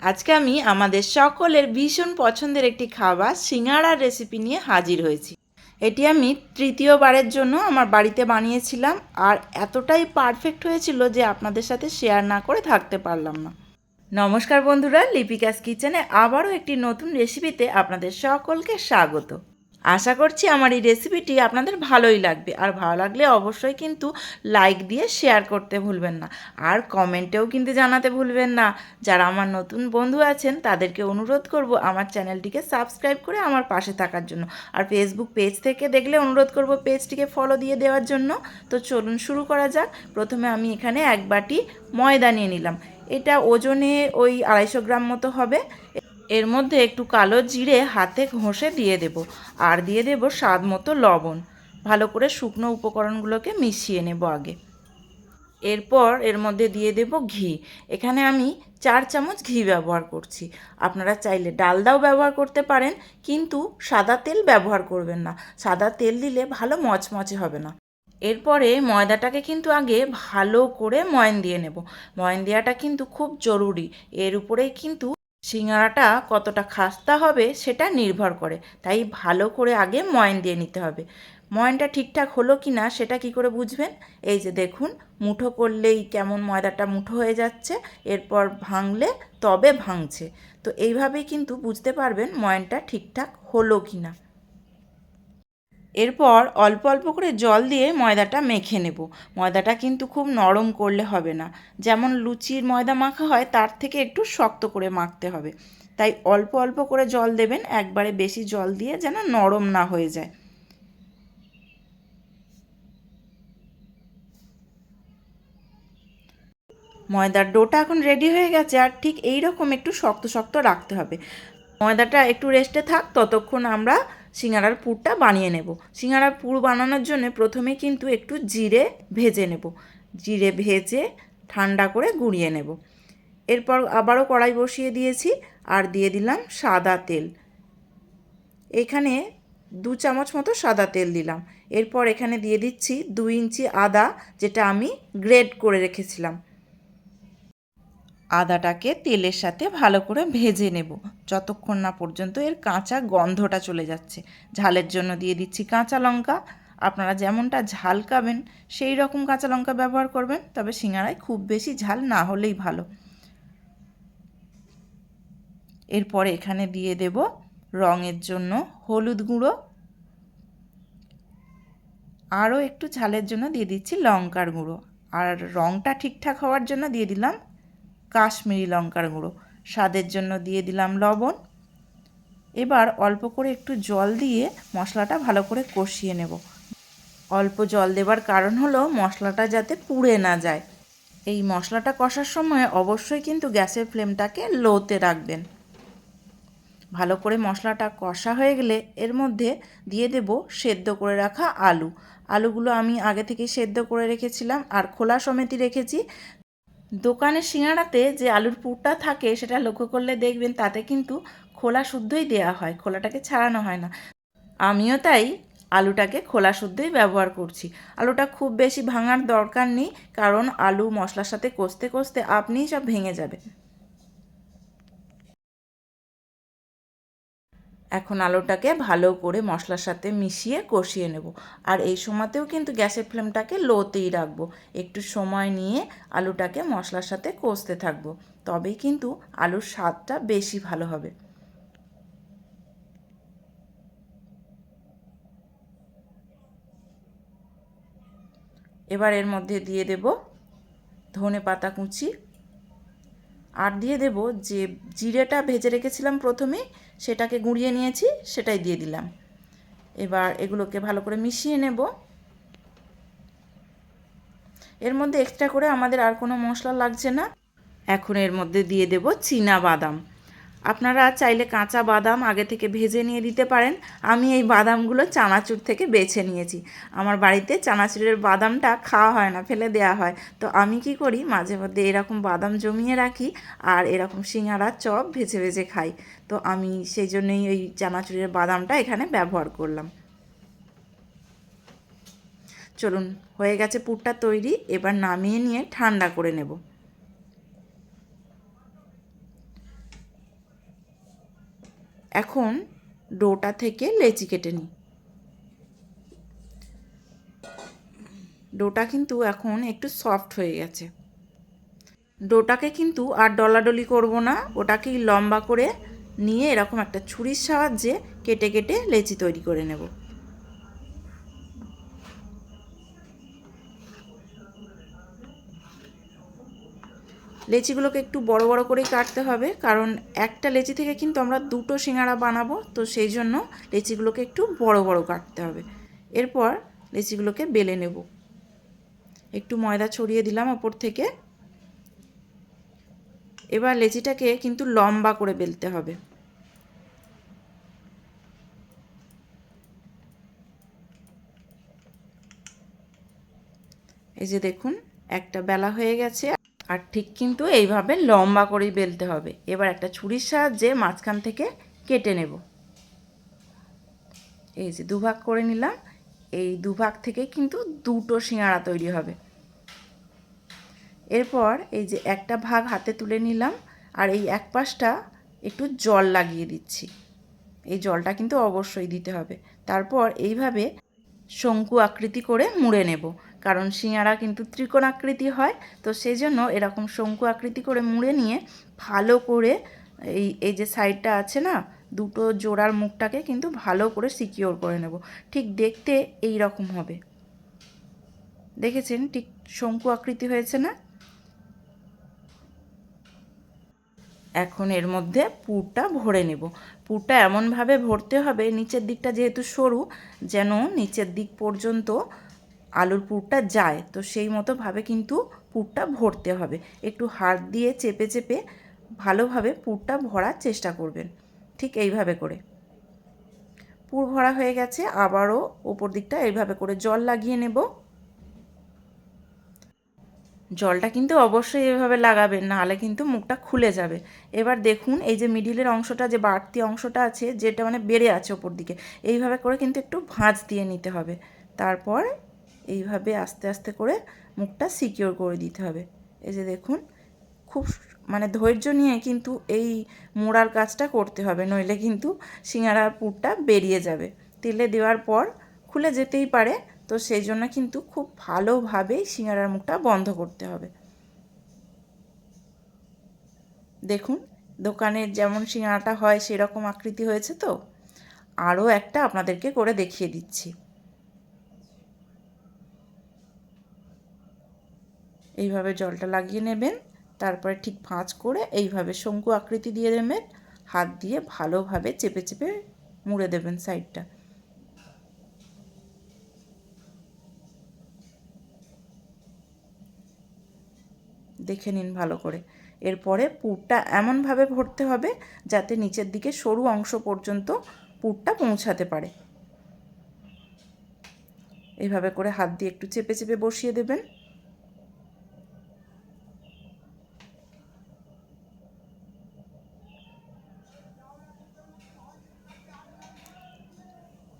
আজকে আমি আমাদের সকলের ভীষণ পছন্দের একটি খাবার সিঙাড়ার রেসিপি নিয়ে হাজির হয়েছি। এটি আমি তৃতীয়বারের জন্য আমার বাড়িতে বানিয়েছিলাম আর এতটাই পারফেক্ট হয়েছিল যে আপনাদের সাথে শেয়ার না করে থাকতে পারলাম না। নমস্কার বন্ধুরা, লিপিকাস কিচেনে আবারও একটি নতুন রেসিপিতে আপনাদের সকলকে স্বাগত। আশা করছি আমার এই রেসিপিটি আপনাদের ভালোই লাগবে। আর ভালো লাগলে অবশ্যই কিন্তু লাইক দিয়ে শেয়ার করতে ভুলবেন না। আর কমেন্টেও কিন্তু জানাতে ভুলবেন না। যারা আমার নতুন বন্ধু আছেন, তাদেরকে অনুরোধ করব আমার চ্যানেলটিকে সাবস্ক্রাইব করে আমার পাশে থাকার জন্য। আর ফেসবুক পেজ থেকে দেখলে অনুরোধ করব পেজটিকে ফলো দিয়ে দেওয়ার জন্য। তো চলুন শুরু করা যাক। প্রথমে আমি এখানে এক বাটি ময়দা নিয়ে নিলাম। এটা ওজনে ওই আড়াইশো গ্রাম মতো হবে। এর মধ্যে একটু কালো জিরে হাতে ঘষে দিয়ে দেব আর দিয়ে দেব স্বাদ মতো লবণ। ভালো করে শুকনো উপকরণগুলোকে মিশিয়ে নেব আগে। এরপর এর মধ্যে দিয়ে দেব ঘি। এখানে আমি চার চামচ ঘি ব্যবহার করছি। আপনারা চাইলে ডালদাও ব্যবহার করতে পারেন, কিন্তু সাদা তেল ব্যবহার করবেন না। সাদা তেল দিলে ভালো মচমচে হবে না। এরপরে ময়দাটাকে কিন্তু আগে ভালো করে ময়ন দিয়ে নেব। ময়ন দেওয়াটা কিন্তু খুব জরুরি। এর উপরেই কিন্তু সিঙ্গারাটা কতটা খাস্তা হবে সেটা নির্ভর করে। তাই ভালো করে আগে ময়ন দিয়ে নিতে হবে। ময়নটা ঠিকঠাক হলো কি না সেটা কি করে বুঝবেন? এই যে দেখুন, মুঠো করলেই কেমন ময়দাটা মুঠো হয়ে যাচ্ছে, এরপর ভাঙলে তবে ভাঙছে। তো এইভাবেই কিন্তু বুঝতে পারবেন ময়নটা ঠিকঠাক হলো কি না। এরপর অল্প অল্প করে জল দিয়ে ময়দাটা মেখে নেব। ময়দাটা কিন্তু খুব নরম করলে হবে না। যেমন লুচির ময়দা মাখা হয়, তার থেকে একটু শক্ত করে মাখতে হবে। তাই অল্প অল্প করে জল দেবেন, একবারে বেশি জল দিয়ে যেন নরম না হয়ে যায়। ময়দার ডোটা এখন রেডি হয়ে গেছে, আর ঠিক এই রকম একটু শক্ত শক্ত রাখতে হবে। ময়দাটা একটু রেস্টে থাক, ততক্ষণ আমরা সিঙ্গারার পুরটা বানিয়ে নেব। সিঙ্গারার পুর বানানোর জন্য প্রথমে কিন্তু একটু জিরে ভেজে নেব। জিরে ভেজে ঠান্ডা করে গুঁড়িয়ে নেব। এরপর আবারও কড়াই বসিয়ে দিয়েছি আর দিয়ে দিলাম সাদা তেল। এখানে দু চামচ মতো সাদা তেল দিলাম। এরপর এখানে দিয়ে দিচ্ছি দু ইঞ্চি আদা, যেটা আমি গ্রেড করে রেখেছিলাম। আদাটাকে তেলের সাথে ভালো করে ভেজে নেব। যতক্ষণ না পর্যন্ত এর কাঁচা গন্ধটা চলে যাচ্ছে। ঝালের জন্য দিয়ে দিচ্ছি কাঁচা লঙ্কা। আপনারা যেমনটা ঝাল খাবেন, সেই রকম কাঁচা লঙ্কা ব্যবহার করবেন, তবে সিঙ্গারায় খুব বেশি ঝাল না হলেই ভালো। এরপরে এখানে দিয়ে দেব রঙের জন্য হলুদ গুঁড়ো। আরও একটু ঝালের জন্য দিয়ে দিচ্ছি লঙ্কার গুঁড়ো। আর রঙটা ঠিকঠাক হওয়ার জন্য দিয়ে দিলাম কাশ্মীরি লঙ্কার গুঁড়ো। স্বাদের জন্য দিয়ে দিলাম লবণ। এবার অল্প করে একটু জল দিয়ে মশলাটা ভালো করে কষিয়ে নেব। অল্প জল দেবার কারণ হলো মশলাটা যাতে পুড়ে না যায়। এই মশলাটা কষার সময় অবশ্যই কিন্তু গ্যাসের ফ্লেমটাকে লোতে রাখবেন। ভালো করে মশলাটা কষা হয়ে গেলে এর মধ্যে দিয়ে দেব সেদ্ধ করে রাখা আলু। আলুগুলো আমি আগে থেকে সেদ্ধ করে রেখেছিলাম আর খোলা সমেতি রেখেছি। দোকানের সিঙাড়াতে যে আলুর পুরটা থাকে সেটা লক্ষ্য করলে দেখবেন তাতে কিন্তু খোলা শুদ্ধই দেয়া হয়, খোলাটাকে ছাড়ানো হয় না। আমিও তাই আলুটাকে খোলা শুদ্ধই ব্যবহার করছি। আলুটা খুব বেশি ভাঙার দরকার নেই, কারণ আলু মশলার সাথে কষতে কষতে আপনিই সব ভেঙে যাবে এখন আলুটাকে ভালো করে মশলার সাথে মিশিয়ে কষিয়ে নেব। আর এই সময়তেও কিন্তু গ্যাসের ফ্লেমটাকে লোতেই রাখব। একটু সময় নিয়ে আলুটাকে মশলার সাথে কষতে থাকব। তবেই কিন্তু আলুর স্বাদটা বেশি ভালো হবে। এবার এর মধ্যে দিয়ে দেব ধনে পাতা কুচি আর দিয়ে দেব যে জিরেটা ভেজে রেখেছিলাম প্রথমে, সেটাকে গুঁড়িয়ে নিয়েছি, সেটাই দিয়ে দিলাম। এবার এগুলোকে ভালো করে মিশিয়ে নেব। এর মধ্যে এক্সট্রা করে আমাদের আর কোনো মশলা লাগছে না। এখন এর মধ্যে দিয়ে দেব চীনা বাদাম। আপনারা চাইলে কাঁচা বাদাম আগে থেকে ভেজে নিয়ে দিতে পারেন। আমি এই বাদামগুলো চানাচুর থেকে বেছে নিয়েছি। আমার বাড়িতে চানাচুরের বাদামটা খাওয়া হয় না, ফেলে দেওয়া হয়। তো আমি কি করি, মাঝে মধ্যে এরকম বাদাম জমিয়ে রাখি আর এরকম সিঙ্গারা চপ ভেজে ভেজে খাই। তো আমি সেই জন্যই ওই চানাচুরের বাদামটা এখানে ব্যবহার করলাম। চলুন, হয়ে গেছে পুরটা তৈরি। এবার নামিয়ে নিয়ে ঠান্ডা করে নেব। এখন ডোটা থেকে লেচি কেটে নিই। ডোটা কিন্তু এখন একটু সফট হয়ে গেছে। ডোটাকে কিন্তু আর ডলাডলি করব না, ওটাকেই লম্বা করে নিয়ে এরকম একটা ছুরির সাহায্যে কেটে কেটে লেচি তৈরি করে নেব। লেচিগুলোকে একটু বড় বড় করেই কাটতে হবে, কারণ একটা লেচি থেকে কিন্তু আমরা দুটো সিঙ্গারা বানাবো, তো সেই জন্য লেচিগুলোকে একটু বড় বড় কাটতে হবে। এরপর লেচিগুলোকে বেলে নেব। একটু ময়দা ছড়িয়ে দিলাম ওপর থেকে। এবার লেচিটাকে কিন্তু লম্বা করে বেলতে হবে। এই যে দেখুন, একটা বেলা হয়ে গেছে। আর ঠিক কিন্তু এইভাবে লম্বা করেই বেলতে হবে। এবার একটা ছুরির সাহায্যে মাঝখান থেকে কেটে নেব। এই যে দুভাগ করে নিলাম। এই দুভাগ থেকে কিন্তু দুটো সিঙাড়া তৈরি হবে। এরপর এই যে একটা ভাগ হাতে তুলে নিলাম আর এই এক পাশটা একটু জল লাগিয়ে দিচ্ছি। এই জলটা কিন্তু অবশ্যই দিতে হবে। তারপর এইভাবে শঙ্কু আকৃতি করে মুড়ে নেব। কারণ শিঙাড়া কিন্তু ত্রিকোণ আকৃতি হয়, তো সেই জন্য এরকম শঙ্কু আকৃতি করে মুড়ে নিয়ে ভালো করে এই এই যে সাইডটা আছে না, দুটো জোড়ার মুখটাকে কিন্তু ভালো করে সিকিওর করে নেব। ঠিক দেখতে এই রকম হবে। দেখেছেন ঠিক শঙ্কু আকৃতি হয়েছে না? এখন এর মধ্যে পুরটা ভরে নেব। পুরটা এমনভাবে ভরতে হবে, নিচের দিকটা যেহেতু সরু, যেন নিচের দিক পর্যন্ত আলুর পুরটা যায়, তো সেই মতোভাবে কিন্তু পুরটা ভরতে হবে। একটু হাত দিয়ে চেপে চেপে ভালোভাবে পুরটা ভরার চেষ্টা করবেন, ঠিক এইভাবে করে। পুর ভরা হয়ে গেছে, আবারও ওপর দিকটা এইভাবে করে জল লাগিয়ে নেব। জলটা কিন্তু অবশ্যই এভাবে লাগাবেন, নাহলে কিন্তু মুখটা খুলে যাবে। এবার দেখুন, এই যে মিডিলের অংশটা, যে বাড়তি অংশটা আছে, যেটা মানে বেড়ে আছে ওপর দিকে, এইভাবে করে কিন্তু একটু ভাঁজ দিয়ে নিতে হবে। তারপর এইভাবে আস্তে আস্তে করে মুখটা সিকিওর করে দিতে হবে। এই যে দেখুন, খুব মানে ধৈর্য নিয়ে কিন্তু এই মোড়ার কাজটা করতে হবে, নইলে কিন্তু সিঙ্গারার পুরটা বেরিয়ে যাবে। তেলে দেওয়ার পর খুলে যেতেই পারে, তো সেই জন্য কিন্তু খুব ভালোভাবেই সিঙ্গারার মুখটা বন্ধ করতে হবে। দেখুন দোকানের যেমন সিঙ্গারাটা হয় সেরকম আকৃতি হয়েছে তো, আরও একটা আপনাদেরকে করে দেখিয়ে দিচ্ছি। এইভাবে জলটা লাগিয়ে নেবেন। তারপরে ঠিক ভাঁজ করে এইভাবে শঙ্কু আকৃতি দিয়ে দেবেন। হাত দিয়ে ভালোভাবে চেপে চেপে মুড়ে দেবেন সাইডটা। দেখে নিন ভালো করে। এরপরে পুরটা এমনভাবে ভরতে হবে যাতে নিচের দিকে সরু অংশ পর্যন্ত পুরটা পৌঁছাতে পারে। এইভাবে করে হাত দিয়ে একটু চেপে চেপে বসিয়ে দেবেন।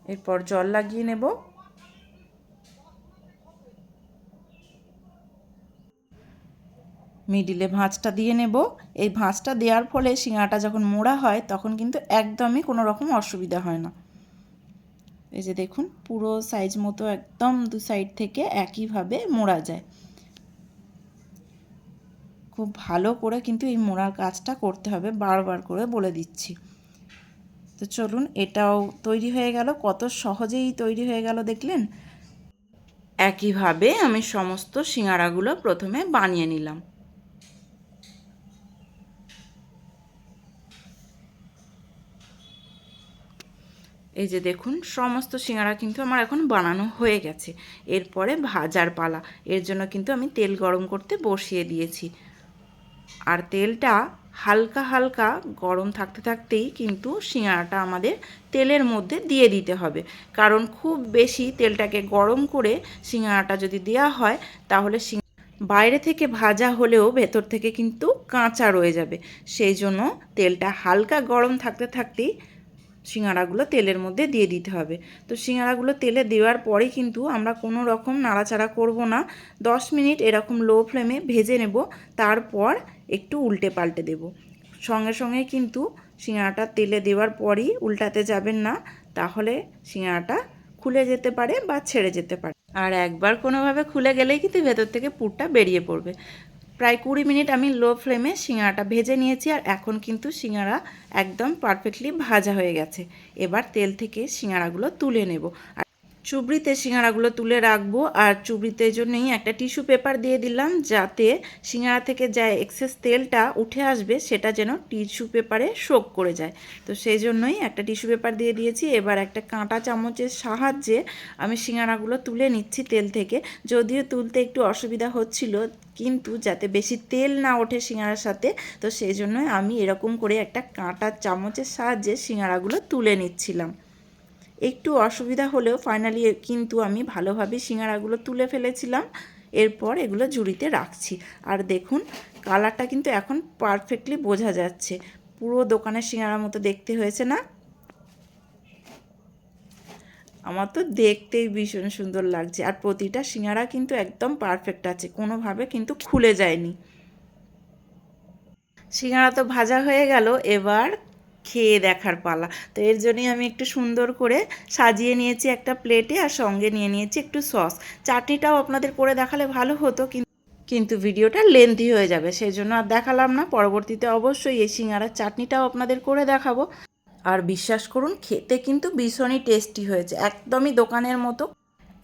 এরপর জল লাগিয়ে নেব। মিডিলে ভাঁজটা দিয়ে নেব। এই ভাঁজটা দেওয়ার ফলে শিঙাটা যখন মোড়া হয়, তখন কিন্তু একদমই কোনো রকম অসুবিধা হয় না। এই যে দেখুন, পুরো সাইজ মতো একদম দু সাইড থেকে একইভাবে মোড়া যায়। খুব ভালো করে কিন্তু এই মোড়ার কাজটা করতে হবে, বারবার করে বলে দিচ্ছি। তো চলুন, এটাও তৈরি হয়ে গেল। কত সহজেই তৈরি হয়ে গেল দেখলেন? একইভাবে আমি সমস্ত সিঙ্গারাগুলো প্রথমে বানিয়ে নিলাম। এই যে দেখুন, সমস্ত সিঙ্গারা কিন্তু আমার এখন বানানো হয়ে গেছে। এরপরে ভাজার পালা। এর জন্য কিন্তু আমি তেল গরম করতে বসিয়ে দিয়েছি। আর তেলটা হালকা হালকা গরম থাকতে থাকতেই কিন্তু শিঙাড়াটা আমাদের তেলের মধ্যে দিয়ে দিতে হবে। কারণ খুব বেশি তেলটাকে গরম করে শিঙাড়াটা যদি দেওয়া হয়, তাহলে বাইরে থেকে ভাজা হলেও ভেতর থেকে কিন্তু কাঁচা রয়ে যাবে। সেই জন্য তেলটা হালকা গরম থাকতে থাকতেই সিঙ্গারাগুলো তেলের মধ্যে দিয়ে দিতে হবে। তো সিঙ্গারাগুলো তেলে দেওয়ার পরে কিন্তু আমরা কোনো রকম নাড়াচাড়া করব না। দশ মিনিট এরকম লো ফ্লেমে ভেজে নেব, তারপর একটু উল্টে পাল্টে দেব। সঙ্গে সঙ্গে কিন্তু সিঙ্গাড়াটা তেলে দেওয়ার পরই উল্টাতে যাবেন না, তাহলে সিঙ্গাড়াটা খুলে যেতে পারে বা ছেড়ে যেতে পারে। আর একবার কোনোভাবে খুলে গেলেই কিন্তু ভেতর থেকে পুরটা বেরিয়ে পড়বে। প্রায় কুড়ি মিনিট আমি লো ফ্লেমে শিঙাড়াটা ভেজে নিয়েছি আর এখন কিন্তু শিঙাড়া একদম পারফেক্টলি ভাজা হয়ে গেছে। এবার তেল থেকে শিঙাড়াগুলো তুলে নেব। আর চুবড়িতে সিঙ্গাড়াগুলো তুলে রাখব আর চুবড়িতে জন্যই একটা টিস্যু পেপার দিয়ে দিলাম যাতে সিঙ্গাড়া থেকে যা এক্সেস তেলটা উঠে আসবে সেটা যেন টিস্যু পেপারে শোক করে যায়। তো সেই জন্যই একটা টিস্যু পেপার দিয়ে দিয়েছি। এবার একটা কাঁটা চামচের সাহায্যে আমি সিঙ্গাড়াগুলো তুলে নিচ্ছি তেল থেকে। যদিও তুলতে একটু অসুবিধা হচ্ছিল, কিন্তু যাতে বেশি তেল না ওঠে সিঙ্গাড়ার সাথে, তো সেই জন্যই আমি এরকম করে একটা কাঁটা চামচের সাহায্যে সিঙ্গাড়াগুলো তুলে নিচ্ছিলাম। একটু অসুবিধা হলেও ফাইনালি কিন্তু আমি ভালোভাবে সিঙ্গারাগুলো তুলে ফেলেছিলাম। এরপর এগুলো ঝুড়িতে রাখছি। আর দেখুন কালারটা কিন্তু এখন পারফেক্টলি বোঝা যাচ্ছে। পুরো দোকানের সিঙ্গারার মতো দেখতে হয়েছে না? আমার তো দেখতেই ভীষণ সুন্দর লাগছে। আর প্রতিটা সিঙ্গারা কিন্তু একদম পারফেক্ট আছে। কোনোভাবে কিন্তু খুলে যায়নি। সিঙ্গারা তো ভাজা হয়ে গেল। এবার খেয়ে দেখার পালা। তো এর জন্যই আমি একটু সুন্দর করে সাজিয়ে নিয়েছি একটা প্লেটে আর সঙ্গে নিয়ে নিয়েছি একটু সস চাটনিটাও আপনাদের করে দেখালে ভালো হতো কিন্তু কিন্তু ভিডিওটা লেন্থি হয়ে যাবে, সেই জন্য আর দেখালাম না। পরবর্তীতে অবশ্যই এই সিঙ্গারার চাটনিটাও আপনাদের করে দেখাবো। আর বিশ্বাস করুন, খেতে কিন্তু ভীষণই টেস্টি হয়েছে, একদমই দোকানের মতো।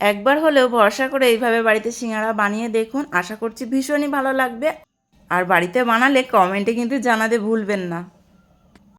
একবার হলেও ভরসা করে এইভাবে বাড়িতে সিঙ্গারা বানিয়ে দেখুন, আশা করছি ভীষণই ভালো লাগবে। আর বাড়িতে বানালে কমেন্টে কিন্তু জানাতে ভুলবেন না।